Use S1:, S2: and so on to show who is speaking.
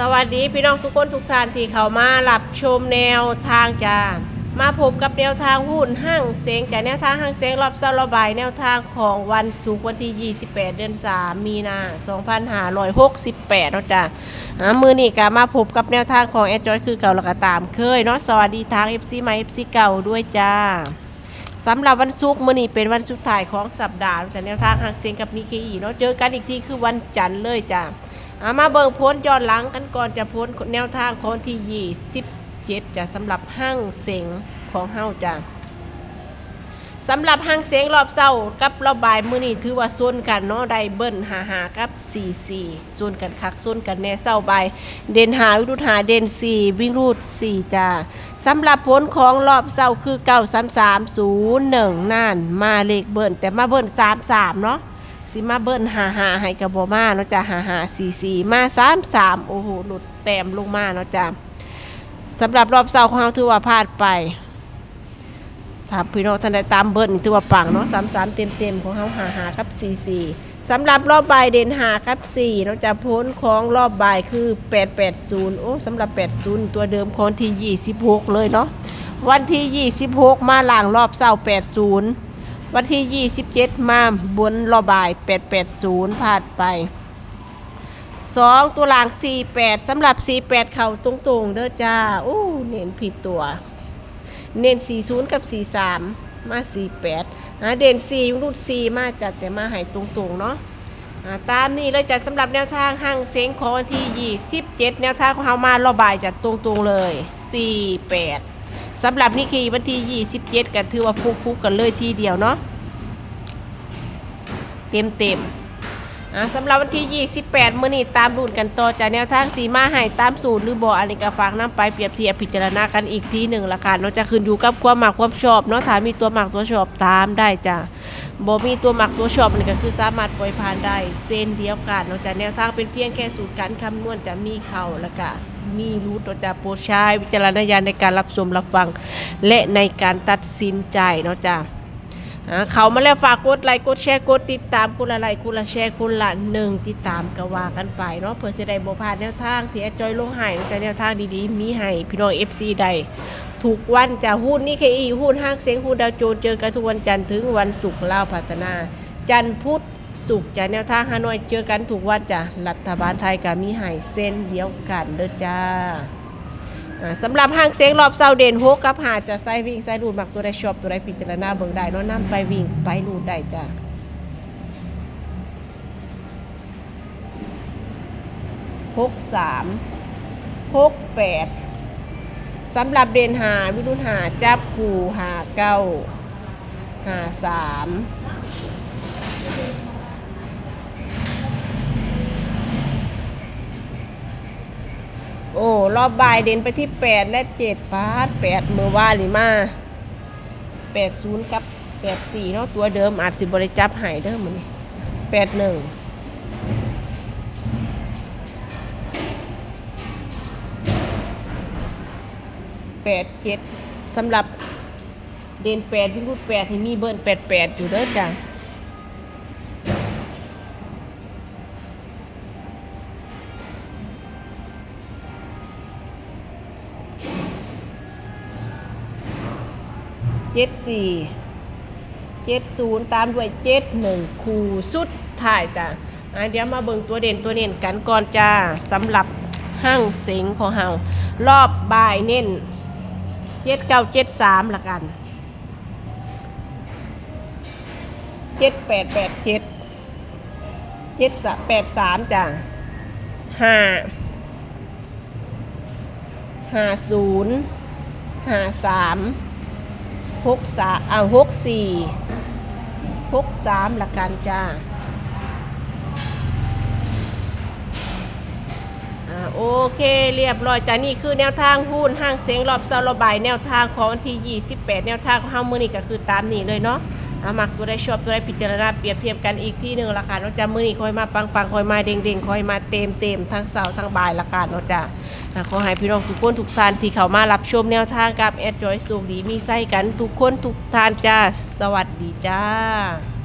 S1: สวัสดีพี่น้องทุกคนทุกท่านที่เข้ามารับชมแนวทางจ้ามาพบกับแนวทางหุ้นห้างเสียงจากแนวทางห้างเสียงรอบเสาร์ระบายแนวทางของวันศุกร์วันที่ 28 เดือน 3 มีนา2568เนาะจ้าอ่ามือนี่ก็มาพบกับแนวทางของแอดจอยคือเก่าแล้วก็ตามเคยเนาะสวัสดีทาง FC ใหม่ FC เก่าด้วยจ้าสำหรับวันศุกร์มื้อนี้เป็นวันสุดท้ายของสัปดาห์แต่แนวทางหางเสียงกับนิเคอีเนาะเจอกันอีกทีคือวันจันทร์เลยจ้ะ เอามาเบิ่งพ้นย้อนหลังกันก่อนจะพ้นแนวทางของที่27จ้ะสำหรับห้างเสียงของเฮาจ้ะสำหรับห้างเสียงรอบเศร้ากับรอบบ่ายมื้อนี้ถือว่าโซนกันเนาะได้เบิ้ลหาๆกับ44โซนกันคักโซนกันแน่เศร้าบ่ายเด่นหาวิรุธหาเด่น4วิ่งรูด4จ้ะสำหรับผลของรอบเศร้าคือ93301นั่นมาเลขเบิ้ลแต่มาเบิ้ล33เนาะ สิมาเบิ้ล55ให้กับบมาเนาะจ้ะ5544มา33โอ้โหหลุดแต้มลงมาเนาะจ้ะสำหรับรอบเศร้าของเราถือว่าพลาดไปถ้าพี่น้องท่านใดตามเบิ้ลนี่ถือว่าปังเนาะ33เต็มๆของเรา55กับ44สำหรับรอบบ่ายเด่น5กับ4เนาะจ้ะผลของรอบบ่ายคือ880โอ้สำหรับ80ตัวเดิมของที่26เลยเนาะวันที่26มาหลังรอบเศร้า80 วันที่ 27 มาบนรอบาย 880พลาดไป 2 ตัวหลัง 48 สำหรับ 48 เข่าตรงๆ เด้อจ้าโอ้เน้นผิดตัว เน้น 40 กับ 43 มา 48นะเด่น4รุ่น4 มาจัดแต่มาหายตรงๆ เนาะตามนี้เลยจัดสำหรับแนวทางห้างเซ็งของวันที่ 27 แนวทางของเฮามารอบายจัดตรงๆเลย 48 สำหรับนี่คือวันที่27กันถือว่าฟุกๆกันเลยทีเดียวเนาะเต็มๆอ่าสำหรับวันที่ 28 มื้อนี้ตามรุ่นกันต่อจากแนวทางสีมาให้ตามสูตรหรือบ่อันนี้ก็ฝากนํไปเปรียบเทียบพิจารณากันอีกทีหนึ่งละค่ะเนาะจะขึ้นอยู่กับความหมักความชอบเนาะถ้ามีตัวหมักตัวชอบตามได้จ้ะบ่มีตัวหมักตัวชอบนี่ก็คือสามารถปล่อยผ่านได้เส้นเดียวกันเนาะจากแนวทางเป็นเพียงแค่สูตรการคำนวณจะมีเข้าล้วก็ มีรู้ตัวจะโปรดใช้วิจารณญาณในการรับชมรับฟัง และในการตัดสินใจเนาะจ้าเขามาแล้วฝากกดไลค์กดแชร์กดติดตามคนละไลค์คนละแชร์คนละหนึ่งติดตามกว่ากันไปเนาะเพื่อจะได้บพาดแนวทางที่แอดจอยลงให้แต่แนวทางดีๆ มีให้พี่น้อง FC ได้ถูกวันจะหุ้นนี่เคอีหุ้นห้างเสียงหุ้นดาวโจนส์เจอกันทุกวันจันทร์ถึงวันศุกร์ลาวพัฒนา จันทร์พุธ ศุกร์จะแนวทางฮานอยเจอกันถูกวันจ้ะรัฐบาลไทยก็มีให้เส้นเดียวกันเด้อจ้าสำหรับห้างเสียงรอบเสาเด่นโฮกับหาจะใส่วิ่งใส่รูดมักตัวใดชอบตัวใดพิจารณาเบิ่งได้นาะนํไปวิ่งไปรูดได้จ้ะหกสามหกแปดสำหรับเด่นหาวิรุณหาจับคู่หาเก้าหาสาม โอ้รอบบ่ายเด่นไปที่แปดและเจ็ดปาดแปดเมื่อวานนี่มาแปดศูนย์กับแปดสี่เนาะตัวเดิมอาจสิบริจับใหายเด้อมันนี่แปดหนึ่งแปดเจ็ดสำหรับเด่นแปดพิรุดแปดที่มีเบิร์นแปดแปดอยู่เด้อจ้ะ เจ็ดสี่เจ็ดศูนย์ตามด้วยเจ็ดหนึ่งคูสุดท้ายจ้ะอะเดี๋ยวมาเบิ่งตัวเด่นตัวเด่นกันก่อนจ้าสำหรับห้างเสงของเฮารอบบ่ายเน้นเจ็ดเก้าเจ็ดสามละกันเจ็ดแปดแปดเจ็ดเจ็ดสแปดสามจ้ะห้าห้าศูนย์ห้าสาม หกสามอ่าหกสี่หกสามละกันจ้าอ่าโอเคเรียบร้อยจ้านี่คือแนวทางหุ้นห้างเสียงรอบเซาระบายแนวทางของวันที่ 28 แนวทางของห้างมือนี่ก็คือตามนี้เลยเนาะ อามักตัวได้ชอบตัวได้พิจารณาเปรียบเทียบกันอีกที่หนึ่งราคาเนาะจ้ามือนี้คอยมาปังปังๆคอยมาเด้งเด้งๆคอยมาเต็มเต็มทั้งเสาทั้งบ่ายราคาเนาะจ้าขอให้พี่น้องทุกคนทุกท่านที่เข้ามารับชมแนวทางกับแอดจอยสุขดีมีไส้กันทุกคนทุกท่านจ้าสวัสดีจ้า